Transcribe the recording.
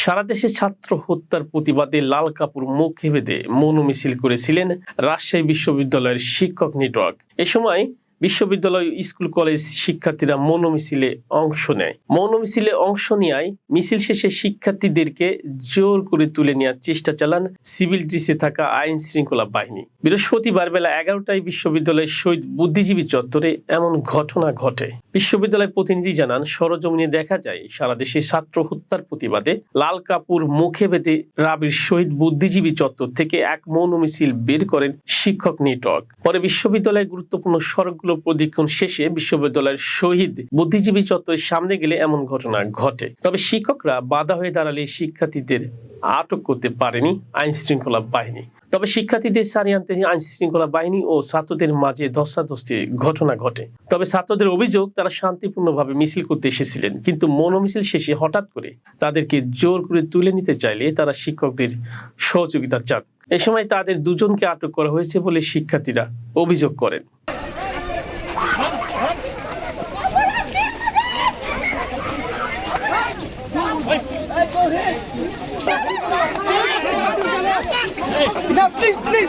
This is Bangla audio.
সারা দেশে ছাত্র হত্যার প্রতিবাদে লাল কাপুর মুখে বেঁধে মৌন মিছিল করেছিলেন রাজশাহী বিশ্ববিদ্যালয়ের শিক্ষক নেটওয়ার্ক। এ সময় বিশ্ববিদ্যালয় স্কুল কলেজ শিক্ষার্থীরা মৌন মিছিলে অংশ নেয়। মৌন মিছিলে অংশ নেয় মিছিল শেষে শিক্ষার্থীদেরকে জোর করে তুলে নেওয়ার চেষ্টা চালান সিভিল ড্রেসে থাকা আইন শৃঙ্খলা বাহিনী। বৃহস্পতিবার বেলা এগারোটায় বিশ্ববিদ্যালয়ের শহীদ বুদ্ধিজীবী চত্বরে এমন ঘটনা ঘটে। বিশ্ববিদ্যালয়ের প্রতিনিধি জানান, সরজমিনে দেখা যায়, সারা দেশে ছাত্র হত্যার প্রতিবাদে লাল কাপুর মুখে বেঁধে রাবির শহীদ বুদ্ধিজীবী চত্বর থেকে এক মৌন মিছিল বের করেন শিক্ষক নেটওয়ার্ক। পরে বিশ্ববিদ্যালয়ের গুরুত্বপূর্ণ সড়কগুলো প্রদীক্ষণ শেষে বিশ্ববিদ্যালয়ের শহীদ বুদ্ধিজীবী চত্বরের সামনে গেলে এমন ঘটনা ঘটে। তবে শিক্ষকরা বাধা হয়ে দাঁড়ালে শিক্ষার্থীদের আটক করতে পারেনি আইন শৃঙ্খলা বাহিনী। তবে শিক্ষার্থীদের সারিয়ে আনতে আইন শৃঙ্খলা বাহিনী ও ছাত্রদের মাঝে ধস্তাধস্তির ঘটনা ঘটে। তবে ছাত্রদের অভিযোগ, তারা শান্তিপূর্ণভাবে মিছিল করতে এসেছিলেন। কিন্তু মৌন মিছিল শেষে হঠাৎ করে তাদেরকে জোর করে তুলে নিতে চাইলে তারা শিক্ষকদের সহযোগিতা চান। এ সময় তাদের দুজনকে আটক করা হয়েছে বলে শিক্ষার্থীরা অভিযোগ করেন। На плін, плін!